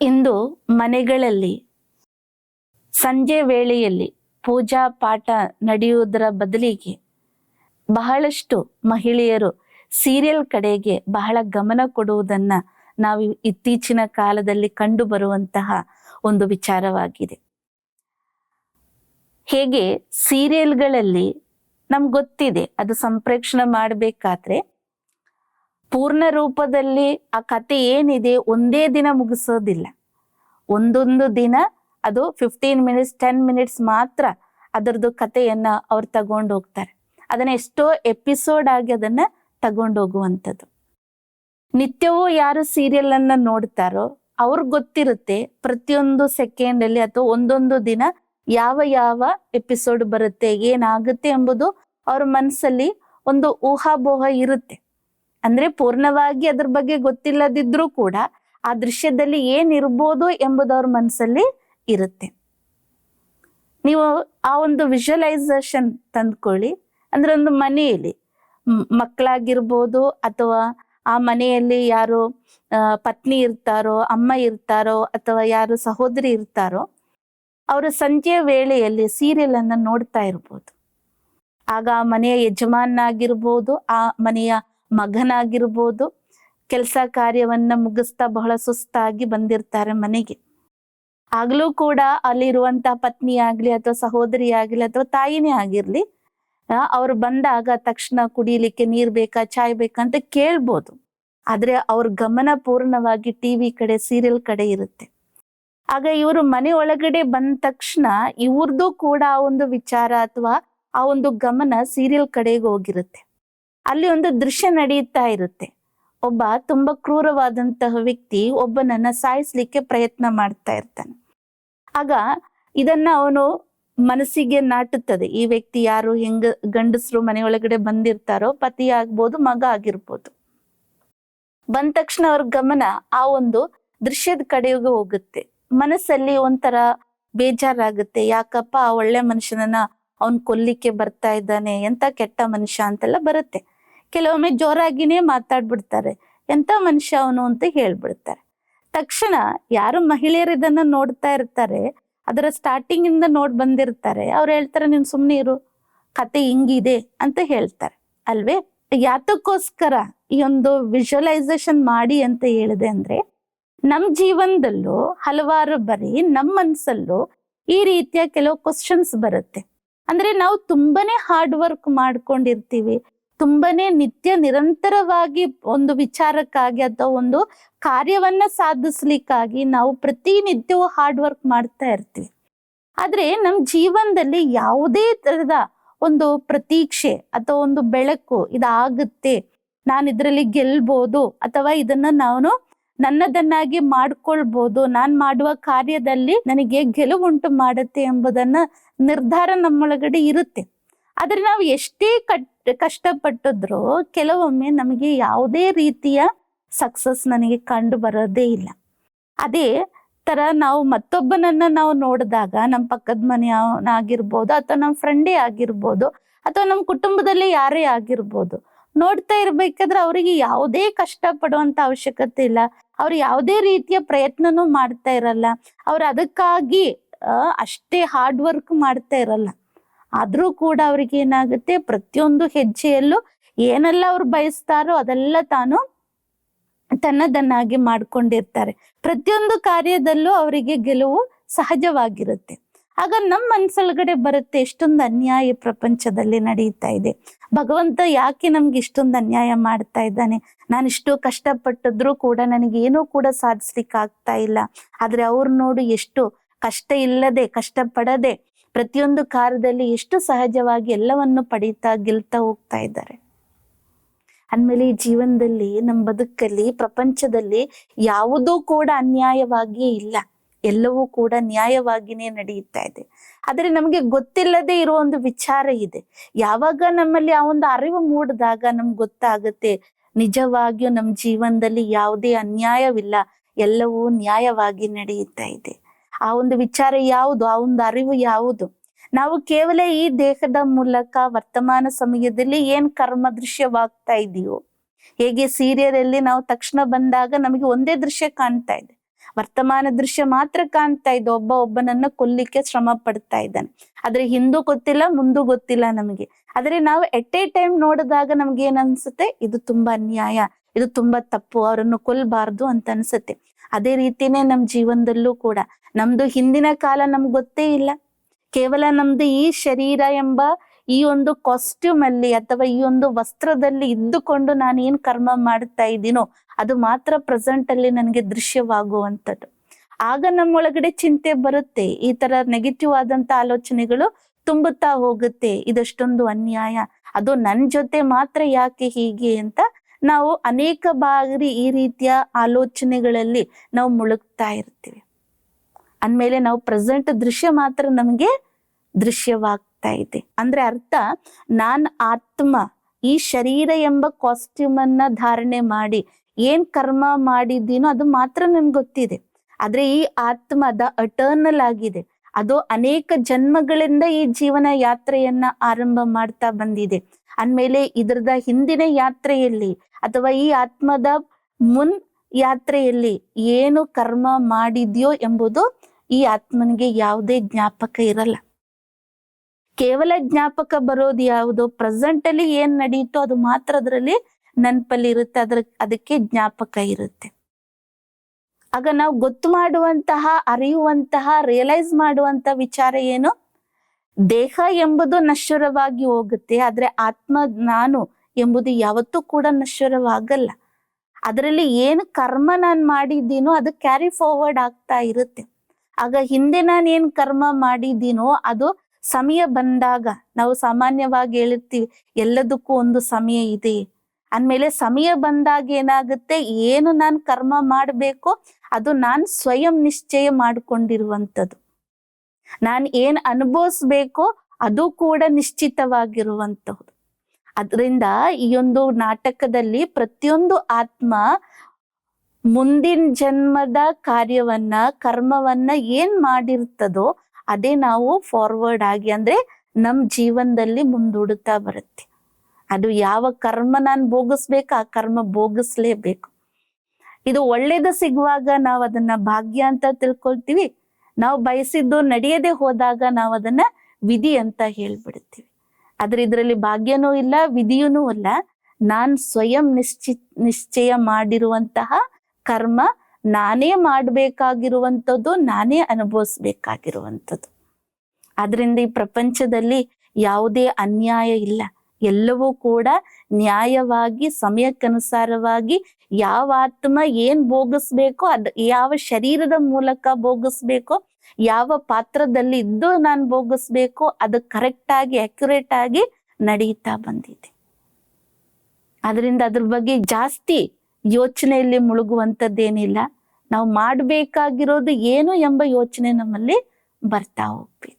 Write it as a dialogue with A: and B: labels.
A: ಇಂದು ಮನೆಗಳಲ್ಲಿ, ಸಂಜೆ ವೇಳೆಯಲ್ಲಿ ಪೂಜಾ ಪಾಠ ನಡೆಯುವುದರ ಬದಲಿಗೆ ಬಹಳಷ್ಟು ಮಹಿಳೆಯರು ಸೀರಿಯಲ್ ಕಡೆಗೆ ಬಹಳ ಗಮನ ಕೊಡುವುದನ್ನ ನಾವು ಇತ್ತೀಚಿನ ಕಾಲದಲ್ಲಿ ಕಂಡು ಬರುವಂತಹ ಒಂದು ವಿಚಾರವಾಗಿದೆ. ಹೇಗೆ ಸೀರಿಯಲ್ಗಳಲ್ಲಿ ನಮ್ಗೆ ಗೊತ್ತಿದೆ, ಅದು ಸಂಪ್ರೇಕ್ಷಣೆ ಮಾಡಬೇಕಾದ್ರೆ ಪೂರ್ಣ ರೂಪದಲ್ಲಿ ಆ ಕತೆ ಏನಿದೆ ಒಂದೇ ದಿನ ಮುಗಿಸೋದಿಲ್ಲ. ಒಂದೊಂದು ದಿನ ಅದು ಫಿಫ್ಟೀನ್ ಮಿನಿಟ್ಸ್ ಟೆನ್ ಮಿನಿಟ್ಸ್ ಮಾತ್ರ ಅದರದ್ದು ಕಥೆಯನ್ನ ಅವ್ರು ತಗೊಂಡು ಹೋಗ್ತಾರೆ. ಅದನ್ನ ಎಷ್ಟೋ ಎಪಿಸೋಡ್ ಆಗಿ ಅದನ್ನ ತಗೊಂಡು ಹೋಗುವಂಥದ್ದು. ನಿತ್ಯವೂ ಯಾರು ಸೀರಿಯಲ್ ಅನ್ನ ನೋಡ್ತಾರೋ ಅವ್ರಿಗೆ ಗೊತ್ತಿರುತ್ತೆ ಪ್ರತಿಯೊಂದು ಸೆಕೆಂಡ್ ಅಲ್ಲಿ ಅಥವಾ ಒಂದೊಂದು ದಿನ ಯಾವ ಯಾವ ಎಪಿಸೋಡ್ ಬರುತ್ತೆ, ಏನಾಗುತ್ತೆ ಎಂಬುದು ಅವ್ರ ಮನಸ್ಸಲ್ಲಿ ಒಂದು ಊಹಾಬೋಹ ಇರುತ್ತೆ. ಅಂದ್ರೆ ಪೂರ್ಣವಾಗಿ ಅದ್ರ ಬಗ್ಗೆ ಗೊತ್ತಿಲ್ಲದಿದ್ರೂ ಕೂಡ ಆ ದೃಶ್ಯದಲ್ಲಿ ಏನಿರ್ಬೋದು ಎಂಬುದವ್ರ ಮನಸ್ಸಲ್ಲಿ ಇರುತ್ತೆ. ನೀವು ಆ ಒಂದು ವಿಜುವಲೈಸೇಷನ್ ತಂದ್ಕೊಳ್ಳಿ. ಅಂದ್ರೆ ಒಂದು ಮನೆಯಲ್ಲಿ ಮಕ್ಕಳಾಗಿರ್ಬೋದು ಅಥವಾ ಆ ಮನೆಯಲ್ಲಿ ಯಾರು ಪತ್ನಿ ಇರ್ತಾರೋ, ಅಮ್ಮ ಇರ್ತಾರೋ, ಅಥವಾ ಯಾರು ಸಹೋದರಿ ಇರ್ತಾರೋ, ಅವರು ಸಂಜೆಯ ವೇಳೆಯಲ್ಲಿ ಸೀರಿಯಲ್ ಅನ್ನ ನೋಡ್ತಾ ಇರ್ಬೋದು. ಆಗ ಆ ಮನೆಯ ಯಜಮಾನಾಗಿರ್ಬೋದು ಆ ಮನೆಯ ಮಗನಾಗಿರ್ಬೋದು ಕೆಲಸ ಕಾರ್ಯವನ್ನ ಮುಗಿಸ್ತಾ ಬಹಳ ಸುಸ್ತಾಗಿ ಬಂದಿರ್ತಾರೆ ಮನೆಗೆ. ಆಗ್ಲೂ ಕೂಡ ಅಲ್ಲಿರುವಂತ ಪತ್ನಿ ಆಗ್ಲಿ ಅಥವಾ ಸಹೋದರಿ ಆಗ್ಲಿ ಅಥವಾ ತಾಯಿನೇ ಆಗಿರ್ಲಿ ಅವ್ರು ಬಂದಾಗ ತಕ್ಷಣ ಕುಡಿಲಿಕ್ಕೆ ನೀರ್ ಬೇಕಾ, ಚಾಯ್ ಬೇಕಾ ಅಂತ ಕೇಳ್ಬೋದು. ಆದ್ರೆ ಅವ್ರ ಗಮನ ಪೂರ್ಣವಾಗಿ ಟಿವಿ ಕಡೆ, ಸೀರಿಯಲ್ ಕಡೆ ಇರುತ್ತೆ. ಆಗ ಇವರು ಮನೆ ಒಳಗಡೆ ಬಂದ ತಕ್ಷಣ ಇವ್ರದ್ದು ಕೂಡ ಆ ಒಂದು ವಿಚಾರ ಅಥವಾ ಆ ಒಂದು ಗಮನ ಸೀರಿಯಲ್ ಕಡೆಗೆ ಹೋಗಿರುತ್ತೆ. ಅಲ್ಲಿ ಒಂದು ದೃಶ್ಯ ನಡೆಯುತ್ತಾ ಇರುತ್ತೆ. ಒಬ್ಬ ತುಂಬಾ ಕ್ರೂರವಾದಂತಹ ವ್ಯಕ್ತಿ ಒಬ್ಬನನ್ನ ಸಾಯಿಸ್ಲಿಕ್ಕೆ ಪ್ರಯತ್ನ ಮಾಡ್ತಾ ಇರ್ತಾನೆ. ಆಗ ಇದನ್ನ ಅವನು ಮನಸ್ಸಿಗೆ ನಾಟುತ್ತದೆ. ಈ ವ್ಯಕ್ತಿ ಯಾರು, ಹೆಂಗ ಗಂಡಸರು ಮನೆಯೊಳಗಡೆ ಬಂದಿರ್ತಾರೋ, ಪತಿ ಆಗ್ಬೋದು, ಮಗ ಆಗಿರ್ಬೋದು. ಬಂದ ತಕ್ಷಣ ಅವ್ರ ಗಮನ ಆ ಒಂದು ದೃಶ್ಯದ ಕಡೆಗೆ ಹೋಗುತ್ತೆ. ಮನಸ್ಸಲ್ಲಿ ಒಂಥರ ಬೇಜಾರಾಗುತ್ತೆ. ಯಾಕಪ್ಪ, ಆ ಒಳ್ಳೆ ಮನುಷ್ಯನನ್ನ ಅವನ್ ಕೊಲ್ಲಿಕ್ಕೆ ಬರ್ತಾ ಇದ್ದಾನೆ, ಎಂತ ಕೆಟ್ಟ ಮನುಷ್ಯ ಅಂತೆಲ್ಲ ಬರುತ್ತೆ. ಕೆಲವೊಮ್ಮೆ ಜೋರಾಗಿನೇ ಮಾತಾಡ್ಬಿಡ್ತಾರೆ. ಎಂತ ಮನುಷ್ಯ ಅವನು ಅಂತ ಹೇಳ್ಬಿಡ್ತಾರೆ. ತಕ್ಷಣ ಯಾರು ಮಹಿಳೆಯರು ಇದನ್ನ ನೋಡ್ತಾ ಇರ್ತಾರೆ, ಅದರ ಸ್ಟಾರ್ಟಿಂಗ್ ಇಂದ ನೋಡ್ ಬಂದಿರ್ತಾರೆ. ಅವ್ರು ಹೇಳ್ತಾರೆ, ನೀನ್ ಸುಮ್ನೆ ಇರು, ಕತೆ ಹಿಂಗಿದೆ ಅಂತ ಹೇಳ್ತಾರೆ. ಅಲ್ವೇ? ಯಾತಕ್ಕೋಸ್ಕರ ಈ ಒಂದು ವಿಜುವಲೈಸೇಷನ್ ಮಾಡಿ ಅಂತ ಹೇಳಿದೆ ಅಂದ್ರೆ, ನಮ್ ಜೀವನದಲ್ಲೂ ಹಲವಾರು ಬರಿ ನಮ್ಮ ಮನ್ಸಲ್ಲೂ ಈ ರೀತಿಯ ಕೆಲವು ಕ್ವಶನ್ಸ್ ಬರುತ್ತೆ. ಅಂದ್ರೆ ನಾವು ತುಂಬಾನೇ ಹಾರ್ಡ್ ವರ್ಕ್ ಮಾಡ್ಕೊಂಡಿರ್ತೀವಿ. ತುಂಬಾನೇ ನಿತ್ಯ ನಿರಂತರವಾಗಿ ಒಂದು ವಿಚಾರಕ್ಕಾಗಿ ಅಥವಾ ಒಂದು ಕಾರ್ಯವನ್ನ ಸಾಧಿಸ್ಲಿಕ್ಕಾಗಿ ನಾವು ಪ್ರತಿನಿತ್ಯವೂ ಹಾರ್ಡ್ ವರ್ಕ್ ಮಾಡ್ತಾ ಇರ್ತೀವಿ. ಆದ್ರೆ ನಮ್ ಜೀವನದಲ್ಲಿ ಯಾವುದೇ ತರದ ಒಂದು ಪ್ರತೀಕ್ಷೆ ಅಥವಾ ಒಂದು ಬೆಳಕು ಇದಾಗುತ್ತೆ. ನಾನು ಇದರಲ್ಲಿ ಗೆಲ್ಬೋದು ಅಥವಾ ಇದನ್ನ ನಾನು ನನ್ನದನ್ನಾಗಿ ಮಾಡ್ಕೊಳ್ಬೋದು. ನಾನ್ ಮಾಡುವ ಕಾರ್ಯದಲ್ಲಿ ನನಗೆ ಗೆಲುವುಂಟು ಮಾಡುತ್ತೆ ಎಂಬುದನ್ನ ನಿರ್ಧಾರ ನಮ್ಮೊಳಗಡೆ ಇರುತ್ತೆ. ಆದ್ರೆ ನಾವು ಎಷ್ಟೇ ಕಟ್, ಕಷ್ಟಪಟ್ಟಿದ್ರು ಕೆಲವೊಮ್ಮೆ ನಮಗೆ ಯಾವುದೇ ರೀತಿಯ ಸಕ್ಸಸ್ ನನಗೆ ಕಂಡು ಬರೋದೇ ಇಲ್ಲ. ಅದೇ ತರ ನಾವು ಮತ್ತೊಬ್ಬನನ್ನ ನಾವು ನೋಡಿದಾಗ ನಮ್ಮ ಪಕ್ಕದ ಮನೆಯವನಾಗಿರ್ಬೋದು ಅಥವಾ ನಮ್ಮ ಫ್ರೆಂಡೇ ಆಗಿರ್ಬೋದು ಅಥವಾ ನಮ್ಮ ಕುಟುಂಬದಲ್ಲಿ ಯಾರೇ ಆಗಿರ್ಬೋದು, ನೋಡ್ತಾ ಇರ್ಬೇಕಾದ್ರೆ ಅವರಿಗೆ ಯಾವುದೇ ಕಷ್ಟ ಪಡುವಂತ ಅವಶ್ಯಕತೆ ಇಲ್ಲ. ಅವ್ರು ಯಾವುದೇ ರೀತಿಯ ಪ್ರಯತ್ನನೂ ಮಾಡ್ತಾ ಇರಲ್ಲ. ಅವ್ರು ಅದಕ್ಕಾಗಿ ಅಷ್ಟೇ ಹಾರ್ಡ್ ವರ್ಕ್ ಮಾಡ್ತಾ ಇರಲ್ಲ. ಆದ್ರೂ ಕೂಡ ಅವ್ರಿಗೆ ಏನಾಗುತ್ತೆ? ಪ್ರತಿಯೊಂದು ಹೆಜ್ಜೆಯಲ್ಲೂ ಏನೆಲ್ಲ ಅವ್ರು ಬಯಸ್ತಾರೋ ಅದೆಲ್ಲ ತಾನು ತನ್ನದನ್ನಾಗಿ ಮಾಡ್ಕೊಂಡಿರ್ತಾರೆ. ಪ್ರತಿಯೊಂದು ಕಾರ್ಯದಲ್ಲೂ ಅವರಿಗೆ ಗೆಲುವು ಸಹಜವಾಗಿರುತ್ತೆ. ಆಗ ನಮ್ಮ ಮನ್ಸೊಳಗಡೆ ಬರುತ್ತೆ ಎಷ್ಟೊಂದು ಅನ್ಯಾಯ ಪ್ರಪಂಚದಲ್ಲಿ ನಡೀತಾ ಇದೆ. ಭಗವಂತ ಯಾಕೆ ನಮ್ಗೆ ಇಷ್ಟೊಂದು ಅನ್ಯಾಯ ಮಾಡ್ತಾ ಇದ್ದಾನೆ? ನಾನು ಇಷ್ಟು ಕಷ್ಟಪಟ್ಟಿದ್ರು ಕೂಡ ನನಗೆ ಏನೂ ಕೂಡ ಸಾಧಿಸ್ಲಿಕ್ಕೆ ಆಗ್ತಾ ಇಲ್ಲ. ಆದ್ರೆ ಅವ್ರು ನೋಡು ಎಷ್ಟು ಕಷ್ಟ ಇಲ್ಲದೆ ಕಷ್ಟ ಪಡದೆ ಪ್ರತಿಯೊಂದು ಕಾರ್ಯದಲ್ಲಿ ಎಷ್ಟು ಸಹಜವಾಗಿ ಎಲ್ಲವನ್ನು ಪಡೀತಾ ಗೆಲ್ತಾ ಹೋಗ್ತಾ ಇದ್ದಾರೆ. ಅಂದಮೇಲೆ ಈ ಜೀವನದಲ್ಲಿ, ನಮ್ಮ ಬದುಕಲ್ಲಿ, ಪ್ರಪಂಚದಲ್ಲಿ ಯಾವುದೂ ಕೂಡ ಅನ್ಯಾಯವಾಗಿಯೇ ಇಲ್ಲ. ಎಲ್ಲವೂ ಕೂಡ ನ್ಯಾಯವಾಗಿನೇ ನಡೆಯುತ್ತಾ ಇದೆ. ಆದರೆ ನಮಗೆ ಗೊತ್ತಿಲ್ಲದೆ ಇರೋ ಒಂದು ವಿಚಾರ ಇದೆ. ಯಾವಾಗ ನಮ್ಮಲ್ಲಿ ಆ ಒಂದು ಅರಿವು ಮೂಡಿದಾಗ ನಮ್ಗೆ ಗೊತ್ತಾಗುತ್ತೆ, ನಿಜವಾಗಿಯೂ ನಮ್ಮ ಜೀವನದಲ್ಲಿ ಯಾವುದೇ ಅನ್ಯಾಯವಿಲ್ಲ, ಎಲ್ಲವೂ ನ್ಯಾಯವಾಗಿ ನಡೆಯುತ್ತಾ ಇದೆ. ಆ ಒಂದು ವಿಚಾರ ಯಾವುದು, ಆ ಒಂದು ಅರಿವು ಯಾವುದು? ನಾವು ಕೇವಲ ಈ ದೇಹದ ಮೂಲಕ ವರ್ತಮಾನ ಸಮಯದಲ್ಲಿ ಏನ್ ಕರ್ಮ ದೃಶ್ಯವಾಗ್ತಾ ಇದೆಯೋ, ಹೇಗೆ ಸೀರಿಯಲ್ ಅಲ್ಲಿ ನಾವು ತಕ್ಷಣ ಬಂದಾಗ ನಮಗೆ ಒಂದೇ ದೃಶ್ಯ ಕಾಣ್ತಾ ಇದೆ. ವರ್ತಮಾನ ದೃಶ್ಯ ಮಾತ್ರ ಕಾಣ್ತಾ ಇದೆ, ಒಬ್ಬ ಒಬ್ಬನನ್ನ ಕೊಲ್ಲಿಕ್ಕೆ ಶ್ರಮ ಪಡ್ತಾ ಇದ್ದಾನೆ. ಆದ್ರೆ ಹಿಂದೂ ಗೊತ್ತಿಲ್ಲ, ಮುಂದೂ ಗೊತ್ತಿಲ್ಲ ನಮಗೆ. ಆದ್ರೆ ನಾವು ಎಟ್ ಎ ಟೈಮ್ ನೋಡಿದಾಗ ನಮ್ಗೆ ಏನ್ ಅನ್ಸುತ್ತೆ? ಇದು ತುಂಬಾ ಅನ್ಯಾಯ ಇದು ತುಂಬಾ ತಪ್ಪು, ಅವರನ್ನು ಕೊಲ್ಬಾರ್ದು ಅಂತ ಅನ್ಸುತ್ತೆ. ಅದೇ ರೀತಿನೇ ನಮ್ ಜೀವನದಲ್ಲೂ ಕೂಡ. ನಮ್ದು ಹಿಂದಿನ ಕಾಲ ನಮ್ಗೆ ಗೊತ್ತೇ ಇಲ್ಲ. ಕೇವಲ ನಮ್ದು ಈ ಶರೀರ ಎಂಬ ಈ ಒಂದು ಕಾಸ್ಟ್ಯೂಮ್ ಅಲ್ಲಿ ಅಥವಾ ಈ ಒಂದು ವಸ್ತ್ರದಲ್ಲಿ ಇದ್ದುಕೊಂಡು ನಾನು ಏನ್ ಕರ್ಮ ಮಾಡ್ತಾ ಇದ್ದೀನೋ, ಅದು ಮಾತ್ರ ಪ್ರೆಸೆಂಟ್ ಅಲ್ಲಿ ನನಗೆ ದೃಶ್ಯವಾಗುವಂಥದ್ದು. ಆಗ ನಮ್ಮೊಳಗಡೆ ಚಿಂತೆ ಬರುತ್ತೆ. ಈ ತರ ನೆಗೆಟಿವ್ ಆದಂತ ಆಲೋಚನೆಗಳು ತುಂಬುತ್ತಾ ಹೋಗುತ್ತೆ. ಇದಷ್ಟೊಂದು ಅನ್ಯಾಯ. ಅದು ನನ್ ಜೊತೆ ಮಾತ್ರ ಯಾಕೆ ಹೀಗೆ ಅಂತ ನಾವು ಅನೇಕ ಬಾರಿ ಈ ರೀತಿಯ ಆಲೋಚನೆಗಳಲ್ಲಿ ನಾವು ಮುಳುಗ್ತಾ ಇರ್ತೀವಿ. ಅಂದಮೇಲೆ ನಾವು ಪ್ರೆಸೆಂಟ್ ದೃಶ್ಯ ಮಾತ್ರ ನಮಗೆ ದೃಶ್ಯವಾಗ್ತಾ ಇದೆ. ಅಂದ್ರೆ ಅರ್ಥ, ನಾನ್ ಆತ್ಮ, ಈ ಶರೀರ ಎಂಬ ಕಾಸ್ಟ್ಯೂಮ್ ಅನ್ನ ಧಾರಣೆ ಮಾಡಿ ಏನ್ ಕರ್ಮ ಮಾಡಿದ್ದೀನೋ ಅದು ಮಾತ್ರ ನನ್ಗೆ ಗೊತ್ತಿದೆ. ಆದ್ರೆ ಈ ಆತ್ಮ ಅದ ಅಟರ್ನಲ್ ಆಗಿದೆ. ಅದು ಅನೇಕ ಜನ್ಮಗಳಿಂದ ಈ ಜೀವನ ಯಾತ್ರೆಯನ್ನ ಆರಂಭ ಮಾಡ್ತಾ ಬಂದಿದೆ. ಅಂದ್ಮೇಲೆ ಇದ್ರದ ಹಿಂದಿನ ಯಾತ್ರೆಯಲ್ಲಿ ಅಥವಾ ಈ ಆತ್ಮದ ಮುನ್ ಯಾತ್ರೆಯಲ್ಲಿ ಏನು ಕರ್ಮ ಮಾಡಿದ್ಯೋ ಎಂಬುದು ಈ ಆತ್ಮನಿಗೆ ಯಾವುದೇ ಜ್ಞಾಪಕ ಇರಲ್ಲ. ಕೇವಲ ಜ್ಞಾಪಕ ಬರೋದು ಯಾವುದು? ಪ್ರೆಸೆಂಟ್ ಅಲ್ಲಿ ಏನ್ ನಡೆಯುತ್ತೋ ಅದು ಮಾತ್ರ ಅದರಲ್ಲಿ ನೆನಪಲ್ಲಿ ಇರುತ್ತೆ, ಅದ್ರ ಅದಕ್ಕೆ ಜ್ಞಾಪಕ ಇರುತ್ತೆ. ಆಗ ನಾವು ಗೊತ್ತು ಮಾಡುವಂತಹ, ಅರಿಯುವಂತಹ ರಿಯಲೈಸ್ ಮಾಡುವಂತ ವಿಚಾರ ಏನು? ದೇಹ ಎಂಬುದು ನಶ್ವರವಾಗಿ ಹೋಗುತ್ತೆ, ಆದ್ರೆ ಆತ್ಮ ನಾನು ಎಂಬುದು ಯಾವತ್ತೂ ಕೂಡ ನಶ್ವರವಾಗಲ್ಲ. ಅದರಲ್ಲಿ ಏನು ಕರ್ಮ ನಾನು ಮಾಡಿದ್ದೀನೋ ಅದು ಕ್ಯಾರಿ ಫಾರ್ವರ್ಡ್ ಆಗ್ತಾ ಇರುತ್ತೆ. ಆಗ ಹಿಂದೆ ನಾನು ಏನ್ ಕರ್ಮ ಮಾಡಿದ್ದೀನೋ ಅದು ಸಮಯ ಬಂದಾಗ, ನಾವು ಸಾಮಾನ್ಯವಾಗಿ ಹೇಳಿರ್ತೀವಿ ಎಲ್ಲದಕ್ಕೂ ಒಂದು ಸಮಯ ಇದೆ. ಅಂದಮೇಲೆ ಸಮಯ ಬಂದಾಗ ಏನಾಗುತ್ತೆ, ಏನು ನಾನು ಕರ್ಮ ಮಾಡಬೇಕು ಅದು ನಾನು ಸ್ವಯಂ ನಿಶ್ಚಯ ಮಾಡಿಕೊಂಡಿರುವಂಥದ್ದು. ನಾನು ಏನ್ ಅನುಭವಿಸ್ಬೇಕೋ ಅದು ಕೂಡ ನಿಶ್ಚಿತವಾಗಿರುವಂತಹದ್ದು ಅದರಿಂದ ಈ ಒಂದು ನಾಟಕದಲ್ಲಿ ಪ್ರತಿಯೊಂದು ಆತ್ಮ ಮುಂದಿನ ಜನ್ಮದ ಕಾರ್ಯವನ್ನ, ಕರ್ಮವನ್ನ ಏನ್ ಮಾಡಿರ್ತದೋ ಅದೇ ನಾವು ಫಾರ್ವರ್ಡ್ ಆಗಿ ಅಂದ್ರೆ ನಮ್ ಜೀವನದಲ್ಲಿ ಮುಂದೂಡುತ್ತಾ ಬರುತ್ತೆ. ಅದು ಯಾವ ಕರ್ಮ ನಾನು ಭೋಗಿಸ್ಬೇಕು ಆ ಕರ್ಮ ಭೋಗಿಸ್ಲೇಬೇಕು. ಇದು ಒಳ್ಳೇದು ಸಿಗುವಾಗ ನಾವು ಅದನ್ನ ಭಾಗ್ಯ ಅಂತ ತಿಳ್ಕೊಳ್ತೀವಿ. ನಾವು ಬಯಸಿದ್ದು ನಡೆಯದೆ ಹೋದಾಗ ನಾವು ಅದನ್ನ ವಿಧಿ ಅಂತ ಹೇಳ್ಬಿಡ್ತೀವಿ. ಆದ್ರೆ ಇದರಲ್ಲಿ ಭಾಗ್ಯನೂ ಇಲ್ಲ ವಿಧಿಯೂ ಅಲ್ಲ ನಾನ್ ಸ್ವಯಂ ನಿಶ್ಚಿ, ನಿಶ್ಚಯ ಮಾಡಿರುವಂತಹ ಕರ್ಮ ನಾನೇ ಮಾಡ್ಬೇಕಾಗಿರುವಂಥದ್ದು, ನಾನೇ ಅನುಭವಿಸ್ಬೇಕಾಗಿರುವಂಥದ್ದು. ಆದ್ರಿಂದ ಈ ಪ್ರಪಂಚದಲ್ಲಿ ಯಾವುದೇ ಅನ್ಯಾಯ ಇಲ್ಲ. ಎಲ್ಲವೂ ಕೂಡ ನ್ಯಾಯವಾಗಿ, ಸಮಯಕ್ಕನುಸಾರವಾಗಿ ಯಾವ ಆತ್ಮ ಏನ್ ಭೋಗಿಸ್ಬೇಕೋ ಅದ್, ಯಾವ ಶರೀರದ ಮೂಲಕ ಭೋಗಿಸ್ಬೇಕೋ, ಯಾವ ಪಾತ್ರದಲ್ಲಿ ಇದ್ದು ನಾನು ಭೋಗಿಸ್ಬೇಕೋ ಅದು ಕರೆಕ್ಟ್ ಆಗಿ ಅಕ್ಯುರೇಟ್ ಆಗಿ ನಡೀತಾ ಬಂದಿದೆ. ಅದರಿಂದ ಅದ್ರ ಬಗ್ಗೆ ಜಾಸ್ತಿ ಯೋಚನೆಯಲ್ಲಿ ಮುಳುಗುವಂಥದ್ದೇನಿಲ್ಲ. ನಾವು ಮಾಡಬೇಕಾಗಿರೋದು ಏನು ಎಂಬ ಯೋಚನೆ ನಮ್ಮಲ್ಲಿ ಬರ್ತಾ ಹೋಗ್ಬೇಕು.